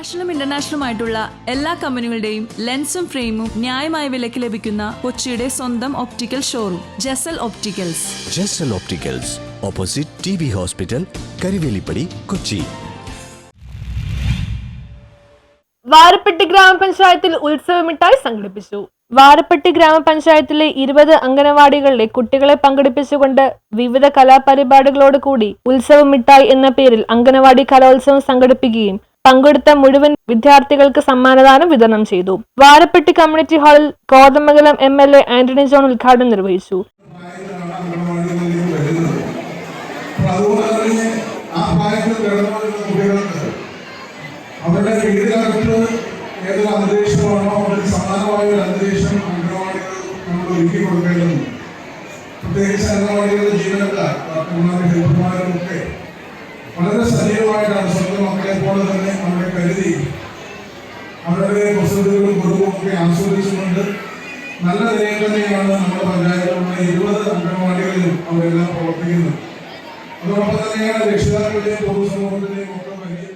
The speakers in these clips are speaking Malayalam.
നാഷണലും ഇന്റർനാഷണലും ആയിട്ടുള്ള എല്ലാ കമ്പനികളുടെയും ലെൻസും ഫ്രെയിമും ന്യായമായ വിലയ്ക്ക് ലഭിക്കുന്ന കൊച്ചിയുടെ സ്വന്തം optical showroom Jasal opticals Jasal opticals opposite T B hospital Karivelippady Kochi Varappetty ഗ്രാമപഞ്ചായത്തിൽ ഉത്സവമിട്ടായി സംഘടിപ്പിച്ചു. വാരപ്പെട്ടി ഗ്രാമപഞ്ചായത്തിലെ ഇരുപത് അംഗനവാടികളിലെ കുട്ടികളെ പങ്കെടുപ്പിച്ചുകൊണ്ട് വിവിധ കലാപരിപാടികളോട് കൂടി ഉത്സവം മിഠായി എന്ന പേരിൽ അംഗനവാടി കലോത്സവം സംഘടിപ്പിക്കുകയും പങ്കെടുത്ത മുഴുവൻ വിദ്യാർത്ഥികൾക്ക് സമ്മാനദാനം വിതരണം ചെയ്തു. വാരപ്പെട്ടി കമ്മ്യൂണിറ്റി ഹാളിൽ Kothamangalam M L A Antony John ഉദ്ഘാടനം നിർവഹിച്ചു. അവരുടെ ഏതൊരു ഒരു ജീവനക്കാർ ഹെൽപ്പർമാരും ഒക്കെ വളരെ സജീവമായിട്ടാണ് സ്വന്തം മക്കളെ പോലെ അവരുടെ വസതികളും കുടുംബവും ഒക്കെ ആസ്വദിച്ചുകൊണ്ട് നല്ല നിലയിൽ തന്നെയാണ് നമ്മുടെ പഞ്ചായത്തിലുള്ള ഇരുപത് അംഗനവാടികളിലും അവരെല്ലാം പ്രവർത്തിക്കുന്നത്. അതോടൊപ്പം തന്നെയാണ് രക്ഷിതാക്കളുടെയും പൊതുസമൂഹത്തിന്റെയും ഒക്കെ വലിയ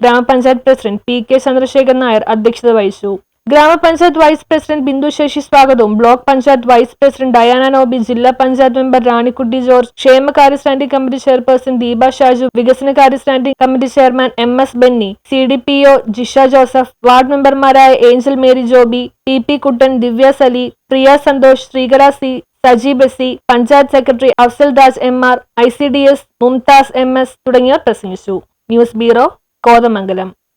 ഗ്രാമപഞ്ചായത്ത് president P K Chandrasekharan Nair അധ്യക്ഷത വഹിച്ചു. ഗ്രാമപഞ്ചായത്ത് വൈസ് പ്രസിഡന്റ് ബിന്ദു ശശി സ്വാഗതവും. Block panchayat vice president Diana Nobi ജില്ലാ പഞ്ചായത്ത് മെമ്പർ റാണിക്കുട്ടി ജോർജ് ക്ഷേമകാര്യ standing committee chairperson Deepa Shaju വികസനകാര്യ standing committee chairman M S Benny C D P O Jisha Joseph ward മെമ്പർമാരായ Angel Mary Joby P P Kuttan Divya Sali Priya Santhosh Sreekala C Saji Besy panchayat secretary Afsal Das M R I C D S Mumtaz M S തുടങ്ങിയവർ പ്രസംഗിച്ചു. News bureau Kothamangalam.